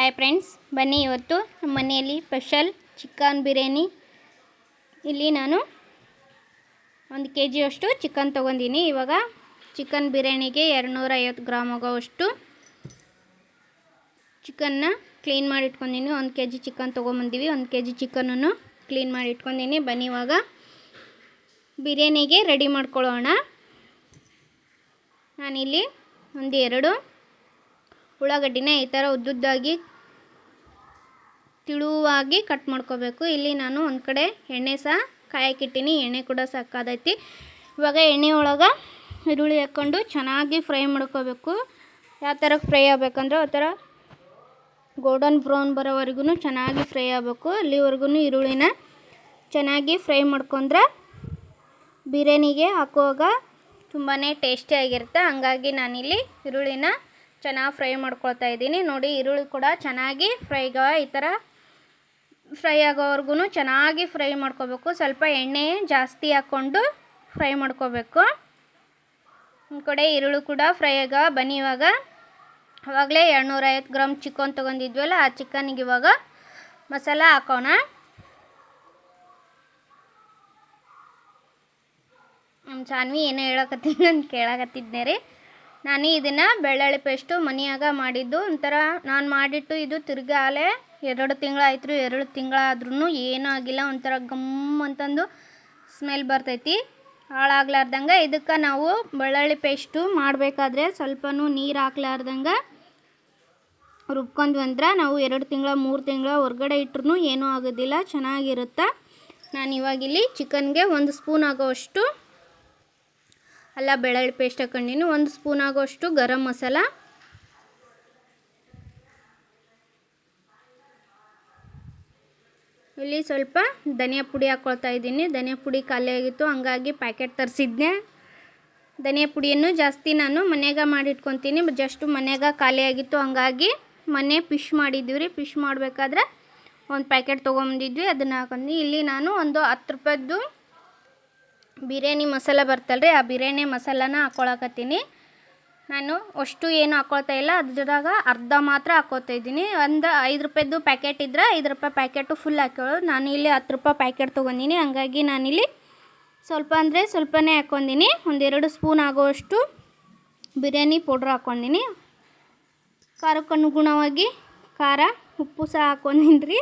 Hi friends ಬನ್ನಿ ಇವತ್ತು ನಮ್ಮ ಮನೆಯಲ್ಲಿ ಸ್ಪೆಷಲ್ ಚಿಕನ್ ಬಿರಿಯಾನಿ. ಇಲ್ಲಿ ನಾನು ಒಂದು ಕೆ ಜಿಯಷ್ಟು ಚಿಕನ್ ತೊಗೊಂಡಿನಿ. ಇವಾಗ ಚಿಕನ್ ಬಿರಿಯಾನಿಗೆ ಎರಡುನೂರ ಐವತ್ತು ಗ್ರಾಮ್ ಆಗೋವಷ್ಟು ಚಿಕನ್ನ ಕ್ಲೀನ್ ಮಾಡಿ ಇಟ್ಕೊಂಡಿನಿ ಒಂದು ಕೆ ಜಿ ಚಿಕನ್ ತೊಗೊಂಬಂದಿವಿ. ಒಂದು ಕೆ ಜಿ ಚಿಕನನ್ನು ಕ್ಲೀನ್ ಮಾಡಿ ಇಟ್ಕೊಂಡಿನಿ ಬನ್ನಿ ಇವಾಗ ಬಿರಿಯಾನಿಗೆ ರೆಡಿ ಮಾಡ್ಕೊಳ್ಳೋಣ. ನಾನಿಲ್ಲಿ ಒಂದು ಎರಡು ಉಳ್ಳಾಗಡ್ಡಿನ ಈ ಥರ ಉದ್ದುದ್ದಾಗಿ ತಿಳುವಾಗಿ ಕಟ್ ಮಾಡ್ಕೋಬೇಕು. ಇಲ್ಲಿ ನಾನು ಒಂದು ಕಡೆ ಎಣ್ಣೆ ಸಹ ಕಾಯಕ್ಕಿಟ್ಟಿನಿ ಎಣ್ಣೆ ಕೂಡ ಸಾಕಾದೈತಿ. ಇವಾಗ ಎಣ್ಣೆ ಒಳಗೆ ಈರುಳ್ಳಿ ಹಾಕ್ಕೊಂಡು ಚೆನ್ನಾಗಿ ಫ್ರೈ ಮಾಡ್ಕೋಬೇಕು. ಯಾವ ಥರ ಫ್ರೈ ಆಗ್ಬೇಕಂದ್ರೆ ಆ ಥರ ಗೋಲ್ಡನ್ ಬ್ರೌನ್ ಬರೋವರೆಗೂ ಚೆನ್ನಾಗಿ ಫ್ರೈ ಆಗಬೇಕು. ಅಲ್ಲಿವರೆಗೂ ಈರುಳ್ಳಿನ ಚೆನ್ನಾಗಿ ಫ್ರೈ ಮಾಡ್ಕೊಂಡ್ರೆ ಬಿರಿಯಾನಿಗೆ ಹಾಕುವಾಗ ತುಂಬಾ ಟೇಸ್ಟಿಯಾಗಿರುತ್ತೆ ಹಂಗಾಗಿ ನಾನಿಲ್ಲಿ ಈರುಳ್ಳಿನ ಚೆನ್ನಾಗಿ ಫ್ರೈ ಮಾಡ್ಕೊಳ್ತಾ ಇದ್ದೀನಿ. ನೋಡಿ, ಈರುಳ್ಳಿ ಕೂಡ ಚೆನ್ನಾಗಿ ಫ್ರೈಗ ಈ ಥರ ಫ್ರೈ ಆಗೋವರೆಗೂ ಚೆನ್ನಾಗಿ ಫ್ರೈ ಮಾಡ್ಕೋಬೇಕು. ಸ್ವಲ್ಪ ಎಣ್ಣೆ ಜಾಸ್ತಿ ಹಾಕ್ಕೊಂಡು ಫ್ರೈ ಮಾಡ್ಕೋಬೇಕು. ಒಂದು ಕಡೆ ಈರುಳ್ಳಿ ಕೂಡ ಫ್ರೈ ಆಗ ಬನ್ನಿ ಇವಾಗ ಆವಾಗಲೇ ಎರಡುನೂರೈವತ್ತು ಗ್ರಾಮ್ ಚಿಕನ್ ತೊಗೊಂಡಿದ್ವಲ್ಲ, ಆ ಚಿಕನ್ಗೆ ಇವಾಗ ಮಸಾಲ ಹಾಕೋಣ. ನಮ್ಮ ಸಾನ್ವಿ ಏನೋ ಹೇಳಕತ್ತೀನಿ ನಾನು ಕೇಳಕತ್ತಿದ್ದೆ ರೀ. ನಾನು ಇದನ್ನು ಬೆಳ್ಳುಳ್ಳಿ ಪೇಸ್ಟು ಮನೆಯಾಗ ಮಾಡಿದ್ದು, ಒಂಥರ ನಾನು ಮಾಡಿಟ್ಟು ಇದು ತಿರುಗಾಲೆ ಎರಡು ತಿಂಗಳಾಯ್ತು ಎರಡು ತಿಂಗಳಾದ್ರೂ ಏನೂ ಆಗಿಲ್ಲ, ಒಂಥರ ಗಮ್ ಅಂತಂದು ಸ್ಮೆಲ್ ಬರ್ತೈತಿ. ಹಾಳಾಗ್ಲಾರ್ದಂಗೆ ಇದಕ್ಕೆ ನಾವು ಬೆಳ್ಳುಳ್ಳಿ ಪೇಸ್ಟು ಮಾಡಬೇಕಾದ್ರೆ ಸ್ವಲ್ಪನೂ ನೀರು ಹಾಕ್ಲಾರ್ದಂಗೆ ರುಬ್ಕೊಂಡ್ವಿ ಅಂದ್ರೆ ನಾವು ಎರಡು ತಿಂಗಳ, ಮೂರು ತಿಂಗಳ ಹೊರ್ಗಡೆ ಇಟ್ರೂ ಏನೂ ಆಗೋದಿಲ್ಲ, ಚೆನ್ನಾಗಿರುತ್ತೆ? ನಾನು ಇವಾಗಿಲ್ಲಿ ಚಿಕನ್ಗೆ ಒಂದು ಸ್ಪೂನ್ ಆಗೋವಷ್ಟು ಅಲ್ಲ, ಬೆಳ್ಳುಳ್ಳಿ ಪೇಸ್ಟ್ ಹಾಕೊಂಡಿನಿ ಒಂದು ಸ್ಪೂನ್ ಆಗೋಷ್ಟು ಗರಂ ಮಸಾಲ. ಇಲ್ಲಿ ಸ್ವಲ್ಪ ಧನಿಯಾ ಪುಡಿ ಹಾಕ್ಕೊಳ್ತಾ ಇದ್ದೀನಿ. ಧನಿಯಾ ಪುಡಿ ಖಾಲಿ ಆಗಿತ್ತು, ಹಂಗಾಗಿ ಪ್ಯಾಕೆಟ್ ತರಿಸಿದ್ದೆ ಧನಿಯಾ ಪುಡಿಯನ್ನು ಜಾಸ್ತಿ ನಾನು ಮನೆಯಾಗ ಮಾಡಿಟ್ಕೊತೀನಿ. ಜಸ್ಟ್ ಮನೆಗೆ ಖಾಲಿ ಆಗಿತ್ತು, ಹಂಗಾಗಿ ಮನೆ ಫಿಶ್ ಮಾಡಿದ್ದೀವಿ ರೀ. ಫಿಶ್ ಮಾಡಬೇಕಾದ್ರೆ ಒಂದು ಪ್ಯಾಕೆಟ್ ತೊಗೊಂಬಂದಿದ್ವಿ, ಅದನ್ನು ಹಾಕೊಂಡು ಇಲ್ಲಿ ನಾನು ಒಂದು ಹತ್ತು ರೂಪಾಯ್ದು ಬಿರಿಯಾನಿ ಮಸಾಲ ಬರ್ತಲ್ಲ ರೀ ಆ ಬಿರಿಯಾನಿ ಮಸಾಲಾನ ಹಾಕ್ಕೊಳಕತ್ತೀನಿ ನಾನು ಅಷ್ಟು ಏನು ಹಾಕ್ಕೊಳ್ತಾ ಇಲ್ಲ ಅದ್ರಾಗ ಅರ್ಧ ಮಾತ್ರ ಹಾಕ್ಕೋತಾ ಇದ್ದೀನಿ. ಒಂದು ಐದು ರೂಪಾಯ್ದು ಪ್ಯಾಕೆಟ್ ಇದ್ರೆ ಐದು ರೂಪಾಯಿ ಪ್ಯಾಕೆಟು ಫುಲ್ ಹಾಕೊಳ್ಳೋದು. ನಾನು ಇಲ್ಲಿ ಹತ್ತು ರೂಪಾಯಿ ಪ್ಯಾಕೆಟ್ ತೊಗೊಂಡಿನಿ, ಹಂಗಾಗಿ ನಾನಿಲ್ಲಿ ಸ್ವಲ್ಪ ಅಂದರೆ ಸ್ವಲ್ಪನೇ ಹಾಕ್ಕೊಂಡಿನಿ ಒಂದೆರಡು ಸ್ಪೂನ್ ಆಗೋವಷ್ಟು ಬಿರಿಯಾನಿ ಪೌಡ್ರ್ ಹಾಕ್ಕೊಂಡಿನಿ ಖಾರಕ್ಕನುಗುಣವಾಗಿ ಖಾರ, ಉಪ್ಪು ಸಹ ಹಾಕ್ಕೊಂಡಿನಿ ರೀ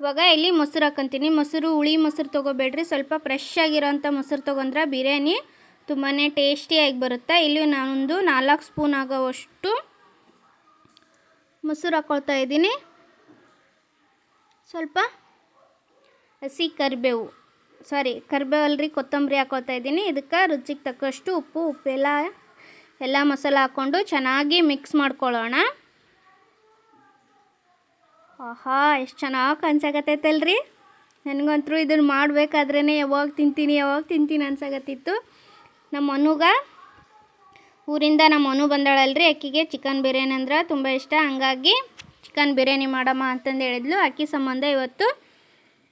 ಇವಾಗ ಇಲ್ಲಿ ಮೊಸರು ಹಾಕ್ಕೊಂತೀನಿ ಮೊಸರು, ಹುಳಿ ಮೊಸರು ತೊಗೋಬೇಡ್ರಿ. ಸ್ವಲ್ಪ ಫ್ರೆಶ್ ಆಗಿರೋಂಥ ಮೊಸರು ತೊಗೊಂಡ್ರೆ ಬಿರಿಯಾನಿ ತುಂಬಾ ಟೇಸ್ಟಿಯಾಗಿ ಬರುತ್ತೆ. ಇಲ್ಲಿ ನಾನೊಂದು ನಾಲ್ಕು ಸ್ಪೂನ್ ಆಗೋವಷ್ಟು ಮೊಸರು ಹಾಕ್ಕೊಳ್ತಾ ಇದ್ದೀನಿ. ಸ್ವಲ್ಪ ಹಸಿ ಕರಿಬೇವು ಸಾರಿ ಕರಿಬೇವು ಅಲ್ರಿ, ಕೊತ್ತಂಬರಿ ಹಾಕ್ಕೊಳ್ತಾ ಇದ್ದೀನಿ. ಇದಕ್ಕೆ ರುಚಿಗೆ ತಕ್ಕಷ್ಟು ಉಪ್ಪು, ಉಪ್ಪೆಲ್ಲ, ಎಲ್ಲ ಮಸಾಲ ಹಾಕ್ಕೊಂಡು ಚೆನ್ನಾಗಿ ಮಿಕ್ಸ್ ಮಾಡ್ಕೊಳ್ಳೋಣ. ಆಹಾ, ಎಷ್ಟು ಚೆನ್ನಾಗಿ ಕಾಣಿಸಾಕತ್ತೈತಲ್ರಿ ನನಗಂತೂ ಇದನ್ನು ಮಾಡಬೇಕಾದ್ರೇ ಯಾವಾಗ ತಿಂತೀನಿ ಯಾವಾಗ ತಿಂತೀನಿ ಅನ್ಸಾಕತ್ತಿತ್ತು. ನಮ್ಮ ಅನುಗ ಊರಿಂದ ನಮ್ಮ ಅನು ಬಂದಾಳಲ್ರಿ, ಅಕ್ಕಿಗೆ ಚಿಕನ್ ಬಿರಿಯಾನಿ ಅಂದ್ರೆ ತುಂಬ ಇಷ್ಟ. ಹಂಗಾಗಿ ಚಿಕನ್ ಬಿರಿಯಾನಿ ಮಾಡಮ್ಮ ಅಂತಂದು ಹೇಳಿದ್ಲು. ಅಕ್ಕಿ ಸಂಬಂಧ ಇವತ್ತು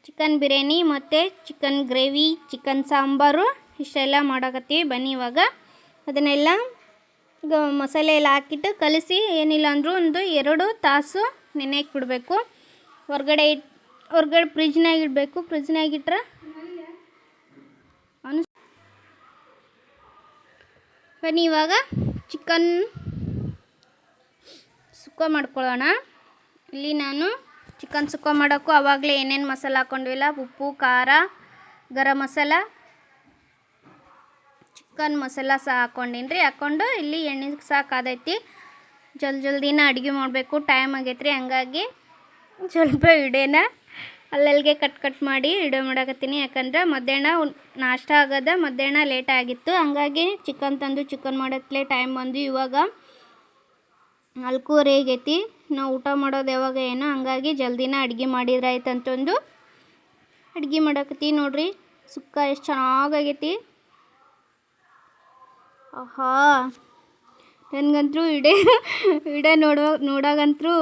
ಚಿಕನ್ ಬಿರಿಯಾನಿ ಮತ್ತು ಚಿಕನ್ ಗ್ರೇವಿ, ಚಿಕನ್ ಸಾಂಬಾರು ಇಷ್ಟೆಲ್ಲ ಮಾಡಕತ್ತೀವಿ. ಬನ್ನಿ ಇವಾಗ. ಅದನ್ನೆಲ್ಲ ಮಸಾಲೆ ಎಲ್ಲ ಹಾಕಿಟ್ಟು ಕಲಸಿ, ಏನಿಲ್ಲ ಅಂದರೂ ಒಂದು ಎರಡು ತಾಸು ನೆನೆಯಕ್ಕೆ ಬಿಡಬೇಕು ಹೊರಗಡೆ ಇಟ್, ಹೊರ್ಗಡೆ ಫ್ರಿಜ್ನಾಗ ಇಡಬೇಕು. ಫ್ರಿಜ್ನಾಗ ಇಟ್ರೆ ಅನು ಬನ್ನಿ, ಇವಾಗ ಚಿಕನ್ ಸುಕ್ಕ ಮಾಡ್ಕೊಳ್ಳೋಣ. ಇಲ್ಲಿ ನಾನು ಚಿಕನ್ ಸುಕ್ಕ ಮಾಡೋಕ್ಕೂ ಆವಾಗಲೇ ಏನೇನು ಮಸಾಲ ಹಾಕ್ಕೊಂಡಿಲ್ಲ ಉಪ್ಪು, ಖಾರ, ಗರಂ ಮಸಾಲ. ಚಿಕನ್ ಮಸಾಲ ಸಹ ಹಾಕ್ಕೊಂಡಿನಿ ರೀ ಹಾಕ್ಕೊಂಡು ಇಲ್ಲಿ ಎಣ್ಣೆ ಸಾಕಾದೈತಿ. ಜಲ್ದಿ ಜಲ್ದಿನ ಅಡುಗೆ ಮಾಡಬೇಕು ಟೈಮ್ ಆಗೈತ್ರಿ, ಹಂಗಾಗಿ ಸ್ವಲ್ಪ ಇಡೇನ ಅಲ್ಲಲ್ಲಿಗೆ ಕಟ್ ಕಟ್ ಮಾಡಿ ಇಡೋ ಮಾಡಕತ್ತೀನಿ. ಯಾಕಂದ್ರೆ ಮಧ್ಯಾಹ್ನ ನಾಷ್ಟ ಆಗೋದ ಮಧ್ಯಾಹ್ನ ಲೇಟ್ ಆಗಿತ್ತು. ಹಂಗಾಗಿ ಚಿಕನ್ ತಂದು ಚಿಕನ್ ಮಾಡೋತ್ಲೆ ಟೈಮ್ ಬಂದು ಇವಾಗ ನಾಲ್ಕೂವರೆ ಆಗೈತಿ. ನಾವು ಊಟ ಮಾಡೋದು ಯಾವಾಗ ಏನೋ, ಹಂಗಾಗಿ ಜಲ್ದಿನ ಅಡುಗೆ ಮಾಡಿದ್ರೆ ಆಯ್ತು ಅಂತಂದು ಅಡುಗೆ ಮಾಡಾಕತ್ತಿ ನೋಡ್ರಿ. ಸುಕ್ಕ ಎಷ್ಟು ಚೆನ್ನಾಗೈತಿ ಆಹಾ. ನನಗಂತೂ ಇಡೇ ಇಡೇ ನೋಡೋ ನೋಡಾಗಂತರೂ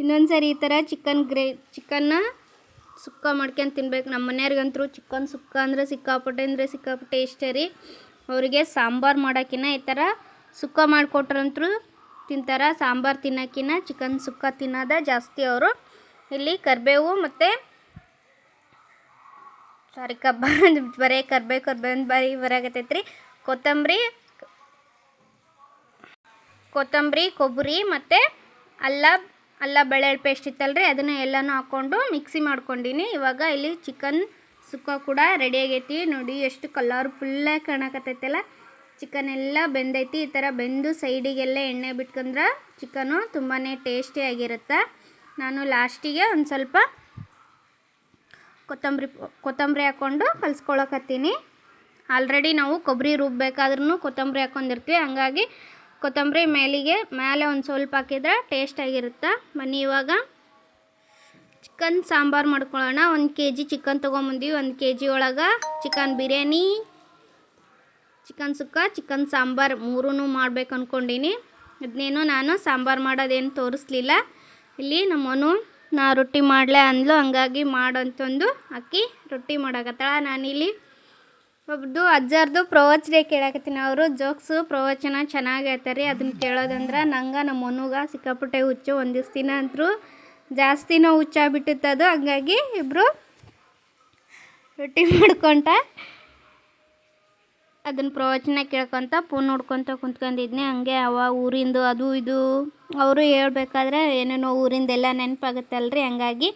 ಇನ್ನೊಂದು ಸರಿ ಈ ಥರ ಚಿಕನ್ ಗ್ರೇ, ಚಿಕನ್ನ ಸುಕ್ಕ ಮಾಡ್ಕೊಂಡು ತಿನ್ಬೇಕು. ನಮ್ಮ ಮನೆಯವ್ರಿಗಂತರೂ ಚಿಕನ್ ಸುಕ್ಕ ಅಂದರೆ ಸಿಕ್ಕಾಪಟ್ಟೆ ಅಂದರೆ ಸಿಕ್ಕಾಪಟ್ಟೆ ಇಷ್ಟ ರೀ. ಅವರಿಗೆ ಸಾಂಬಾರು ಮಾಡೋಕ್ಕಿನ್ನ ಈ ಥರ ಸುಕ್ಕ ಮಾಡಿಕೊಟ್ರಂತರೂ ತಿಂತಾರೆ. ಸಾಂಬಾರು ತಿನ್ನೋಕ್ಕಿನ್ನ ಚಿಕನ್ ಸುಕ್ಕ ತಿನ್ನೋದ ಜಾಸ್ತಿ ಅವರು. ಇಲ್ಲಿ ಕರಿಬೇವು ಮತ್ತು ಸಾರಿ ಕಬ್ಬ ಬರೀ ಕರ್ಬೇವು ಕರ್ಬೇವು ಬರೀ ರೀ ಕೊತ್ತಂಬರಿ ಕೊತ್ತಂಬರಿ, ಕೊಬ್ಬರಿ ಮತ್ತು ಅಲ್ಲ ಅಲ್ಲ ಬೆಳ್ಳುಳ್ಳಿ ಪೇಸ್ಟ್ ಇತ್ತಲ್ರಿ, ಅದನ್ನು ಎಲ್ಲನೂ ಹಾಕ್ಕೊಂಡು ಮಿಕ್ಸಿ ಮಾಡ್ಕೊಂಡಿನಿ. ಇವಾಗ ಇಲ್ಲಿ ಚಿಕನ್ ಸುಕ್ಕ ಕೂಡ ರೆಡಿ ಆಗೈತಿ. ನೋಡಿ ಎಷ್ಟು ಕಲರ್ಫುಲ್ಲಾಗಿ ಕಾಣಕತ್ತೈತಲ್ಲ. ಚಿಕನ್ ಎಲ್ಲ ಬೆಂದೈತಿ. ಈ ಥರ ಬೆಂದು ಸೈಡಿಗೆಲ್ಲ ಎಣ್ಣೆ ಬಿಟ್ಕೊಂಡ್ರೆ ಚಿಕನು ತುಂಬಾ ಟೇಸ್ಟಿಯಾಗಿರುತ್ತೆ ನಾನು ಲಾಸ್ಟಿಗೆ ಒಂದು ಸ್ವಲ್ಪ ಕೊತ್ತಂಬರಿ ಕೊತ್ತಂಬರಿ ಹಾಕ್ಕೊಂಡು ಕಲಿಸ್ಕೊಳಕತ್ತೀನಿ. ಆಲ್ರೆಡಿ ನಾವು ಕೊಬ್ಬರಿ ರುಬ್ಬೇಕಾದ್ರೂ ಕೊತ್ತಂಬರಿ ಹಾಕ್ಕೊಂಡಿರ್ತೀವಿ ಹಂಗಾಗಿ ಕೊತ್ತಂಬರಿ ಮೇಲಿಗೆ ಮೇಲೆ ಒಂದು ಸ್ವಲ್ಪ ಹಾಕಿದ್ರೆ ಟೇಸ್ಟಾಗಿರುತ್ತೆ ಬನ್ನಿ ಇವಾಗ. ಚಿಕನ್ ಸಾಂಬಾರು ಮಾಡ್ಕೊಳ್ಳೋಣ. ಒಂದು ಕೆ ಜಿ ಚಿಕನ್ ತೊಗೊಂಬಂದಿವಿ. ಒಂದು ಕೆ ಜಿ ಒಳಗೆ chicken biryani, chicken sukka, chicken sambar ಮೂರೂ ಮಾಡ್ಬೇಕು ಅಂದ್ಕೊಂಡೀನಿ ಅದನ್ನೇನು ನಾನು ಸಾಂಬಾರು ಮಾಡೋದೇನು ತೋರಿಸ್ಲಿಲ್ಲ. ಇಲ್ಲಿ ನಮ್ಮನು ನಾ ರೊಟ್ಟಿ ಮಾಡಲೆ ಅಂದ್ಲು. ಹಂಗಾಗಿ ಮಾಡಂತಂದು ಅಕ್ಕಿ ರೊಟ್ಟಿ ಮಾಡಕತ್ತಾಳ ನಾನಿಲ್ಲಿ. ಒಬ್ದು ಅಜ್ಜಾರ್ದು ಪ್ರವಚನ ಕೇಳಕತ್ತೀನಿ. ಅವರು ಜೋಕ್ಸು, ಪ್ರವಚನ ಚೆನ್ನಾಗಿ ಹೇಳ್ತಾರೆ. ಅದನ್ನ ಕೇಳೋದಂದ್ರೆ ನಂಗೆ ನಮ್ಮ ಮನುಗ ಸಿಕ್ಕಾಪಟ್ಟೆ ಹುಚ್ಚು. ಅಂತರು ದಿನ ಅಂತರೂ ಜಾಸ್ತಿನೂ ಹುಚ್ಚಾಗ್ಬಿಟ್ಟಿತ್ತದು ಹಂಗಾಗಿ ಇಬ್ಬರು ರೊಟ್ಟಿ ಮಾಡ್ಕೊಂಟ ಅದನ್ನ ಪ್ರವಚನ ಕೇಳ್ಕೊತ ಫೋನ್ ನೋಡ್ಕೊತ ಕುಂತ್ಕೊಂಡಿದ್ನಿ ಹಂಗೆ ಅವ ಊರಿಂದು ಅದು ಇದು. ಅವರು ಹೇಳ್ಬೇಕಾದ್ರೆ ಏನೇನೋ ಊರಿಂದೆಲ್ಲ ನೆನಪಾಗುತ್ತಲ್ರಿ. ಹಂಗಾಗಿ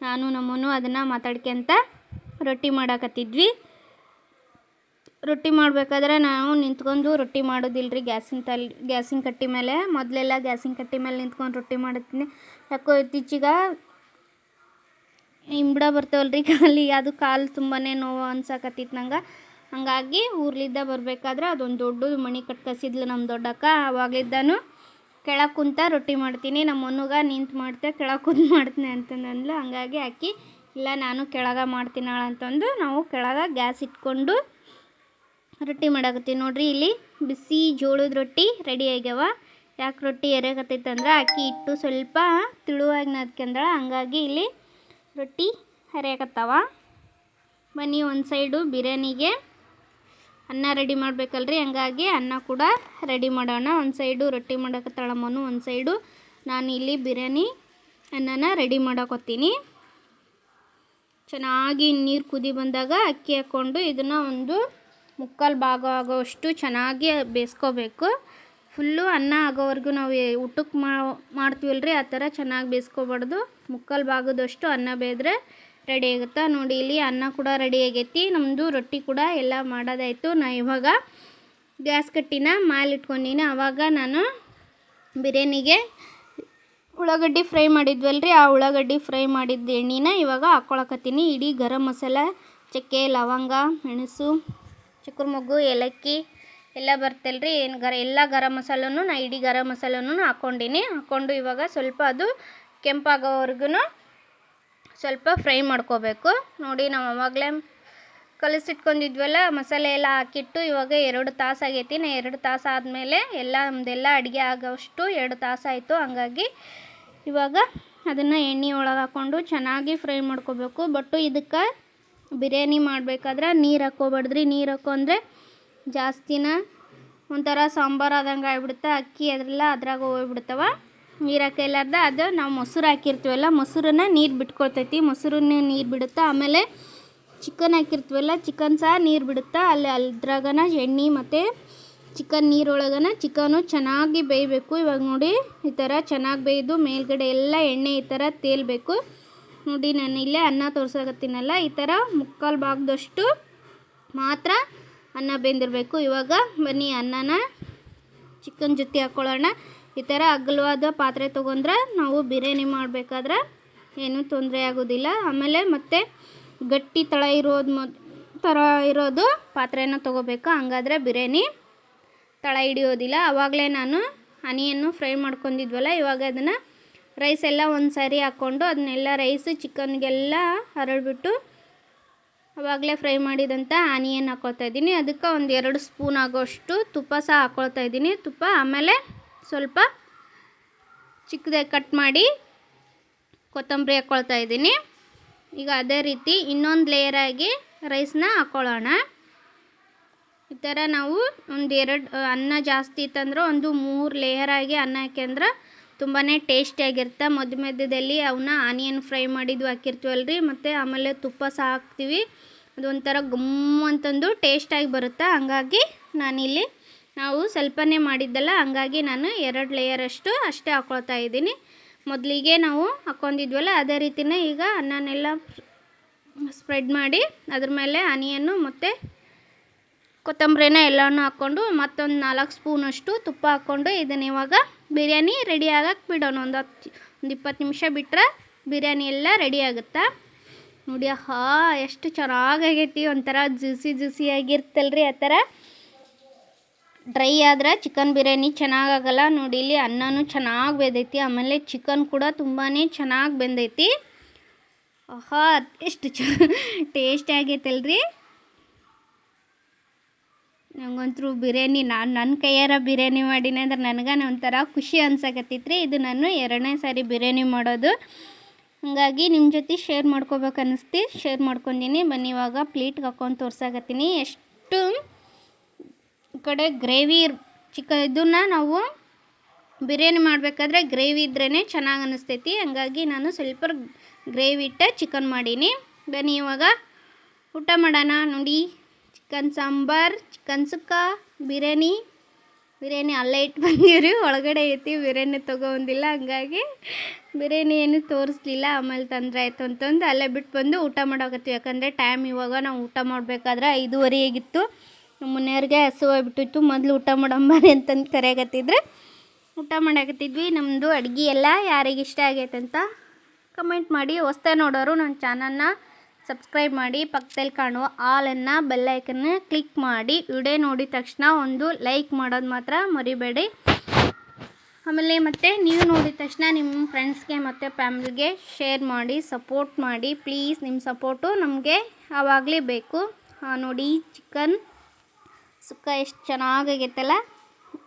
ನಾನು ನಮ್ಮನು ಅದನ್ನು ಮಾತಾಡ್ಕೊಂತ ರೊಟ್ಟಿ ಮಾಡಾಕತ್ತಿದ್ವಿ. ರೊಟ್ಟಿ ಮಾಡಬೇಕಾದ್ರೆ ನಾವು ನಿಂತ್ಕೊಂಡು ರೊಟ್ಟಿ ಮಾಡೋದಿಲ್ರಿ ಗ್ಯಾಸಿನ ತಲ್, ಗ್ಯಾಸಿನ ಕಟ್ಟಿ ಮೇಲೆ. ಮೊದಲೆಲ್ಲ ಗ್ಯಾಸಿನ ಕಟ್ಟಿ ಮೇಲೆ ನಿಂತ್ಕೊಂಡು ರೊಟ್ಟಿ ಮಾಡುತ್ತೀನಿ. ಯಾಕೋ ಇತ್ತೀಚಿಗೆ ಇಂಬಿಡ ರೀ ಕಾಲಿಗೆ ಅದು ಕಾಲು ತುಂಬಾ ನೋವು ಅನ್ಸಕತ್ತಿತ್ತು ನಂಗೆ. ಹಂಗಾಗಿ ಊರ್ಲಿದ್ದ ಬರಬೇಕಾದ್ರೆ ಅದೊಂದು ದೊಡ್ಡ ಮಣಿ ಕಟ್ಕಸಿದ್ಲು ನಮ್ಮ ದೊಡ್ಡಕ್ಕ. ಅವಾಗ್ಲಿದ್ದಾನು ಕೆಳಗೆ ಕುಂತ ರೊಟ್ಟಿ ಮಾಡ್ತೀನಿ. ನಮ್ಮ ಮನುಗ ನಿಂತು ಮಾಡ್ತೆ ಕೆಳಗೆ ಕುಂತು ಮಾಡ್ತೀನಿ ಅಂತಂದ್ಲು ಹಂಗಾಗಿ ಅಕ್ಕಿ, ಇಲ್ಲ, ನಾನು ಕೆಳಗೆ ಮಾಡ್ತೀನಾಳ ಅಂತಂದು ನಾವು ಕೆಳಗೆ ಗ್ಯಾಸ್ ಇಟ್ಕೊಂಡು ರೊಟ್ಟಿ ಮಾಡಾಕತ್ತೀವಿ ನೋಡ್ರಿ ಇಲ್ಲಿ. ಬಿಸಿ ಜೋಳದ ರೊಟ್ಟಿ ರೆಡಿ ಆಗ್ಯಾವ. ಯಾಕೆ ರೊಟ್ಟಿ ಎರಗತ್ತೈತೆ ಅಂದ್ರೆ ಅಕ್ಕಿ ಇಟ್ಟು ಸ್ವಲ್ಪ ತಿಳುವಾಗಿ ನದ್ಕೊಂಡಳ ಹಂಗಾಗಿ ಇಲ್ಲಿ ರೊಟ್ಟಿ ಹರಿಯಾಕತ್ತಾವ ಬನ್ನಿ ಒಂದು ಸೈಡು ಬಿರಿಯಾನಿಗೆ ಅನ್ನ ರೆಡಿ ಮಾಡಬೇಕಲ್ರಿ. ಹಂಗಾಗಿ ಅನ್ನ ಕೂಡ ರೆಡಿ ಮಾಡೋಣ. ಒಂದು ಸೈಡು ರೊಟ್ಟಿ ಮಾಡಕತ್ತಾಳ ಮನು, ಒಂದು ಸೈಡು ನಾನು ಇಲ್ಲಿ ಬಿರಿಯಾನಿ ಅನ್ನನ ರೆಡಿ ಮಾಡಾಕೊತ್ತೀನಿ ಚೆನ್ನಾಗಿ ನೀರು ಕುದಿ ಬಂದಾಗ ಅಕ್ಕಿ ಹಾಕ್ಕೊಂಡು ಇದನ್ನು ಒಂದು ಮುಕ್ಕಾಲು ಭಾಗ ಆಗೋವಷ್ಟು ಚೆನ್ನಾಗಿ ಬೇಯಿಸ್ಕೋಬೇಕು. ಫುಲ್ಲು ಅನ್ನ ಆಗೋವರೆಗೂ ನಾವು ಊಟಕ್ಕೆ ಊಟಕ್ಕೆ ರೀ ಆ ಥರ ಚೆನ್ನಾಗಿ ಬೇಯಿಸ್ಕೋಬಾರ್ದು. ಮುಕ್ಕಾಲು ಭಾಗದಷ್ಟು ಅನ್ನ ಬೇಯಿದ್ರೆ ರೆಡಿ ಆಗುತ್ತೆ? ನೋಡಿ, ಇಲ್ಲಿ ಅನ್ನ ಕೂಡ ರೆಡಿ ಆಗೈತಿ. ನಮ್ಮದು ರೊಟ್ಟಿ ಕೂಡ ಎಲ್ಲ ಮಾಡೋದಾಯಿತು ನಾ ಇವಾಗ. ಗ್ಯಾಸ್ ಕಟ್ಟಿನ ಮಾಲಿಟ್ಕೊಂಡಿನಿ ಆವಾಗ ನಾನು ಬಿರಿಯಾನಿಗೆ ಉಳ್ಳಾಗಡ್ಡಿ ಫ್ರೈ ಮಾಡಿದ್ವಲ್ರಿ? ಆ ಉಳ್ಳಾಗಡ್ಡಿ ಫ್ರೈ ಮಾಡಿದ್ದ ಎಣ್ಣೆನ ಇವಾಗ ಹಾಕ್ಕೊಳಕತ್ತೀನಿ ಇಡೀ ಗರಂ ಮಸಾಲೆ, ಚಕ್ಕೆ, ಲವಂಗ, ಮೆಣಸು ಚಕ್ರ ಮೊಗ್ಗು, ಏಲಕ್ಕಿ ಎಲ್ಲ ಬರ್ತಲ್ರಿ. ಏನು ಗರ, ಎಲ್ಲ ಗರಂ ಮಸಾಲೂ ನಾ ಇಡೀ ಗರಂ ಮಸಾಲೂ ಹಾಕ್ಕೊಂಡಿನಿ ಹಾಕ್ಕೊಂಡು ಇವಾಗ ಸ್ವಲ್ಪ ಅದು ಕೆಂಪಾಗೋವರೆಗೂ ಸ್ವಲ್ಪ ಫ್ರೈ ಮಾಡ್ಕೋಬೇಕು. ನೋಡಿ ನಾವು ಅವಾಗಲೇ ಕಲಸಿಟ್ಕೊಂಡಿದ್ವಲ್ಲ, ಮಸಾಲೆ ಎಲ್ಲ ಹಾಕಿಟ್ಟು ಇವಾಗ ಎರಡು ತಾಸು ಆಗೈತಿ. ನಾ ಎರಡು ತಾಸು ಆದಮೇಲೆ ಎಲ್ಲ ನಮ್ಮದೆಲ್ಲ ಅಡುಗೆ ಆಗೋಷ್ಟು ಎರಡು ತಾಸು ಆಯಿತು. ಹಂಗಾಗಿ ಇವಾಗ ಅದನ್ನು ಎಣ್ಣೆ ಒಳಗೆ ಹಾಕ್ಕೊಂಡು ಚೆನ್ನಾಗಿ ಫ್ರೈ ಮಾಡ್ಕೋಬೇಕು. ಬಟ್ಟು ಇದಕ್ಕೆ ಬಿರಿಯಾನಿ ಮಾಡಬೇಕಾದ್ರೆ ನೀರು ಹಾಕ್ಕೋಬಾರ್ದ್ರಿ ನೀರು ಹಾಕೊಂಡ್ರೆ ಜಾಸ್ತಿನ ಒಂಥರ ಸಾಂಬಾರು ಆದಂಗೆ ಆಗ್ಬಿಡುತ್ತೆ. ಅಕ್ಕಿ ಅದೆಲ್ಲ ಅದ್ರಾಗ ಹೋಗ್ಬಿಡ್ತಾವ. ನೀರು ಹಾಕಿಲ್ಲಾರ್ದ ಅದು ನಾವು ಮೊಸರು ಹಾಕಿರ್ತೀವಲ್ಲ ಮೊಸರನ್ನ ನೀರು ಬಿಟ್ಕೊಳ್ತೈತಿ. ಮೊಸರನ್ನ ನೀರು ಬಿಡುತ್ತೆ ಆಮೇಲೆ ಚಿಕನ್ ಹಾಕಿರ್ತೀವಲ್ಲ ಚಿಕನ್ ಸಹ ನೀರು ಬಿಡುತ್ತೆ ಅಲ್ಲಿ ಅದ್ರಾಗನ ಎಣ್ಣೆ ಮತ್ತು ಚಿಕನ್ ನೀರೊಳಗನ ಚಿಕನು ಚೆನ್ನಾಗಿ ಬೇಯಬೇಕು. ಇವಾಗ ನೋಡಿ ಈ ಥರ ಚೆನ್ನಾಗಿ ಬೇಯ್ದು ಮೇಲ್ಗಡೆ ಎಲ್ಲ ಎಣ್ಣೆ ಈ ಥರ ತೇಲ್ಬೇಕು. ನೋಡಿ, ನಾನು ಇಲ್ಲೇ ಅನ್ನ ತೋರ್ಸಕತ್ತೀನಲ್ಲ, ಈ ಥರ ಮುಕ್ಕಾಲು ಭಾಗದಷ್ಟು ಮಾತ್ರ ಅನ್ನ ಬೆಂದಿರಬೇಕು. ಇವಾಗ ಬನ್ನಿ ಅನ್ನನ ಚಿಕನ್ ಜೊತೆ ಹಾಕ್ಕೊಳ್ಳೋಣ ಈ ಥರ ಅಗಲವಾದ ಪಾತ್ರೆ ತೊಗೊಂಡ್ರೆ ನಾವು ಬಿರಿಯಾನಿ ಮಾಡಬೇಕಾದ್ರೆ ಏನೂ ತೊಂದರೆ ಆಗೋದಿಲ್ಲ. ಆಮೇಲೆ ಮತ್ತೆ ಗಟ್ಟಿ ತಳ ಇರೋದು ಮೊದ್ ಥರ ಇರೋದು ಪಾತ್ರೆನ ತೊಗೋಬೇಕು. ಹಂಗಾದ್ರೆ ಬಿರಿಯಾನಿ ತಳ ಹಿಡಿಯೋದಿಲ್ಲ. ಆವಾಗಲೇ ನಾನು ಹನಿಯನ್ನು ಫ್ರೈ ಮಾಡ್ಕೊಂಡಿದ್ವಲ್ಲ, ಇವಾಗ ಅದನ್ನು ರೈಸ್ ಎಲ್ಲ ಒಂದು ಸಾರಿ ಹಾಕ್ಕೊಂಡು ಅದನ್ನೆಲ್ಲ ರೈಸ್ ಚಿಕನ್ಗೆಲ್ಲ ಹರಡ್ಬಿಟ್ಟು ಆವಾಗಲೇ ಫ್ರೈ ಮಾಡಿದಂಥ ಆನಿಯನ್ ಹಾಕ್ಕೊಳ್ತಾ ಇದ್ದೀನಿ. ಅದಕ್ಕೆ ಒಂದು ಎರಡು ಸ್ಪೂನ್ ಆಗೋಷ್ಟು ತುಪ್ಪ ಸಹ ಹಾಕ್ಕೊಳ್ತಾ ಇದ್ದೀನಿ. ತುಪ್ಪ ಆಮೇಲೆ ಸ್ವಲ್ಪ ಚಿಕ್ಕದಾಗಿ ಕಟ್ ಮಾಡಿ ಕೊತ್ತಂಬರಿ ಹಾಕ್ಕೊಳ್ತಾ ಇದ್ದೀನಿ. ಈಗ ಅದೇ ರೀತಿ ಇನ್ನೊಂದು ಲೇಯರಾಗಿ ರೈಸ್ನ ಹಾಕ್ಕೊಳ್ಳೋಣ ಈ ಥರ ನಾವು ಒಂದು ಎರಡು, ಅನ್ನ ಜಾಸ್ತಿ ಇತ್ತಂದ್ರೆ ಒಂದು ಮೂರು ಲೇಯರಾಗಿ ಅನ್ನ ಹಾಕ್ಯಂದ್ರೆ ತುಂಬಾ ಟೇಸ್ಟಿಯಾಗಿರುತ್ತೆ ಮಧ್ಯ ಮಧ್ಯದಲ್ಲಿ ಅವನ್ನ ಆನಿಯನ್ ಫ್ರೈ ಮಾಡಿದ್ದು ಹಾಕಿರ್ತೀವಲ್ರಿ. ಮತ್ತು ಆಮೇಲೆ ತುಪ್ಪ ಸಹ ಹಾಕ್ತೀವಿ. ಅದೊಂಥರ ಗಮ್ ಅಂತಂದು ಟೇಸ್ಟಾಗಿ ಬರುತ್ತೆ. ಹಂಗಾಗಿ ನಾನಿಲ್ಲಿ ನಾವು ಸ್ವಲ್ಪನೇ ಮಾಡಿದ್ದಲ್ಲ, ಹಂಗಾಗಿ ನಾನು ಎರಡು ಲೇಯರಷ್ಟು ಅಷ್ಟೇ ಹಾಕ್ಕೊಳ್ತಾ ಇದ್ದೀನಿ. ಮೊದಲಿಗೆ ನಾವು ಹಾಕ್ಕೊಂಡಿದ್ವಲ್ಲ ಅದೇ ರೀತಿಯೇ ಈಗ ಅನ್ನನೆಲ್ಲ ಸ್ಪ್ರೆಡ್ ಮಾಡಿ ಅದ್ರ ಮೇಲೆ ಆನಿಯನ್ನು ಮತ್ತು ಕೊತ್ತಂಬರಿನ ಎಲ್ಲನೂ ಹಾಕ್ಕೊಂಡು ಮತ್ತೊಂದು ನಾಲ್ಕು ಸ್ಪೂನಷ್ಟು ತುಪ್ಪ ಹಾಕ್ಕೊಂಡು ಇದನ್ನು ಇವಾಗ ಬಿರಿಯಾನಿ ರೆಡಿ ಆಗಕ್ಕೆ ಬಿಡೋಣ. ಒಂದು ಹತ್ತು, ಒಂದು ಇಪ್ಪತ್ತು ನಿಮಿಷ ಬಿಟ್ಟರೆ ಬಿರಿಯಾನಿ ಎಲ್ಲ ರೆಡಿ ಆಗುತ್ತೆ? ನೋಡಿ ಹಾ ಎಷ್ಟು ಚೆನ್ನಾಗಾಗೈತಿ. ಒಂಥರ ಜ್ಯೂಸಿ ಜ್ಯೂಸಿ ಆಗಿರ್ತಲ್ರಿ ಆ ಥರ. ಡ್ರೈ ಆದ್ರೆ ಚಿಕನ್ ಬಿರಿಯಾನಿ ಚೆನ್ನಾಗಾಗಲ್ಲ. ನೋಡಿ, ಇಲ್ಲಿ ಅನ್ನನೂ ಚೆನ್ನಾಗಿ ಬೆಂದೈತಿ. ಆಮೇಲೆ ಚಿಕನ್ ಕೂಡ ತುಂಬಾ ಚೆನ್ನಾಗಿ ಬೆಂದೈತಿ. ಆಹಾ ಎಷ್ಟು ಚ ಟೇಸ್ಟ್ ಆಗೈತಲ್ರಿ ನಂಗಂತೂ ಬಿರಿಯಾನಿ ನಾನು ನನ್ನ ಕೈಯಾರ ಬಿರಿಯಾನಿ ಮಾಡೀನಿ ಅಂದ್ರೆ ನನಗೆ ಒಂಥರ ಖುಷಿ ಅನ್ಸಕತ್ತೈತ್ರಿ. ಇದು ನಾನು ಎರಡನೇ ಸಾರಿ ಬಿರಿಯಾನಿ ಮಾಡೋದು. ಹಾಗಾಗಿ ನಿಮ್ಮ ಜೊತೆ ಶೇರ್ ಮಾಡ್ಕೋಬೇಕು ಅನ್ನಿಸ್ತಿ. ಶೇರ್ ಮಾಡ್ಕೊಂಡಿನಿ. ಬನ್ನಿ, ಇವಾಗ ಪ್ಲೇಟ್ಗೆ ಹಾಕೊಂಡು ತೋರ್ಸಾಕತ್ತೀನಿ. ಎಷ್ಟು ಕಡೆ ಗ್ರೇವಿ ಚಿಕ್ಕ ಇದನ್ನ ನಾವು ಬಿರಿಯಾನಿ ಮಾಡಬೇಕಾದ್ರೆ ಗ್ರೇವಿ ಇದ್ರೇ ಚೆನ್ನಾಗಿ ಅನ್ನಿಸ್ತೈತಿ. ಹಂಗಾಗಿ ನಾನು ಸ್ವಲ್ಪ ಗ್ರೇವಿ ಇಟ್ಟ ಚಿಕನ್ ಮಾಡೀನಿ. ಬನ್ನಿ, ಇವಾಗ ಊಟ ಮಾಡೋಣ. ನೋಡಿ. Chicken sambar, chicken sukka, biryani. Biryani ಅಲ್ಲೇ ಇಟ್ಟು ಬಂದೀವ್ರಿ. ಒಳಗಡೆ ಐತಿ, ಬಿರಿಯಾನಿ ತೊಗೊಂಡಿಲ್ಲ ಹಂಗಾಗಿ ಬಿರಿಯಾನಿ ಏನು ತೋರಿಸ್ಲಿಲ್ಲ. ಆಮೇಲೆ ತೊಂದರೆ ಆಯಿತು ಅಂತಂದು ಅಲ್ಲೇ ಬಿಟ್ಟು ಬಂದು ಊಟ ಮಾಡೋಕತ್ತೀವಿ. ಯಾಕಂದರೆ ಟೈಮ್ ಇವಾಗ ನಾವು ಊಟ ಮಾಡಬೇಕಾದ್ರೆ ಐದೂವರೆ ಆಗಿತ್ತು. ನಮ್ಮ ಮನೆಯವ್ರಿಗೆ ಹಸುವಾಗ್ಬಿಟ್ಟಿತ್ತು ಮೊದಲು ಊಟ ಮಾಡೋಂಬಾರಿ ಅಂತಂದು ಕರೆಯಾಗತ್ತಿದ್ರೆ ಊಟ ಮಾಡಾಕತ್ತಿದ್ವಿ. ನಮ್ಮದು ಅಡುಗೆ ಎಲ್ಲ ಯಾರಿಗೆ ಇಷ್ಟ ಆಗೈತೆ ಅಂತ ಕಮೆಂಟ್ ಮಾಡಿ. ಹೊಸ್ತಾ ನೋಡೋರು ನನ್ನ ಚಾನಲ್ನ ಸಬ್ಸ್ಕ್ರೈಬ್ ಮಾಡಿ ಪಕ್ಕದಲ್ಲಿ ಕಾಣುವ ಆಲನ್ನು ಬೆಲ್ಲೈಕನ್ನು ಕ್ಲಿಕ್ ಮಾಡಿ. ವಿಡಿಯೋ ನೋಡಿದ ತಕ್ಷಣ ಒಂದು ಲೈಕ್ ಮಾಡೋದು ಮಾತ್ರ ಮರಿಬೇಡಿ. ಆಮೇಲೆ ಮತ್ತು ನೀವು ನೋಡಿದ ತಕ್ಷಣ ನಿಮ್ಮ ಫ್ರೆಂಡ್ಸ್ಗೆ ಮತ್ತು ಫ್ಯಾಮಿಲಿಗೆ ಶೇರ್ ಮಾಡಿ, ಸಪೋರ್ಟ್ ಮಾಡಿ. ಪ್ಲೀಸ್ ನಿಮ್ಮ ಸಪೋರ್ಟು ನಮಗೆ ಆವಾಗಲೇ ಬೇಕು. ನೋಡಿ ಚಿಕನ್ ಸುಕ್ಕ ಎಷ್ಟು ಚೆನ್ನಾಗಾಗೈತಲ್ಲ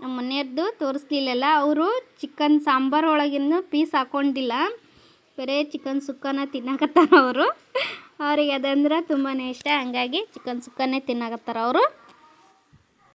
ನಮ್ಮ ಮನೆಯದ್ದು ತೋರಿಸ್ಲಿಲ್ಲಲ್ಲ, ಅವರು ಚಿಕನ್ ಸಾಂಬಾರು ಒಳಗಿನ ಪೀಸ್ ಹಾಕ್ಕೊಂಡಿಲ್ಲ ಬೇರೆ ಚಿಕನ್ ಸುಕ್ಕನ ತಿನ್ನಕತ್ತಾರ ಅವರು. ಅವ್ರಿಗೆ ಅದಂದ್ರೆ ತುಂಬಾ ಇಷ್ಟ. ಹಂಗಾಗಿ ಚಿಕನ್ ಸುಕ್ಕನೇ ತಿನ್ನಕತ್ತಾರ ಅವರು.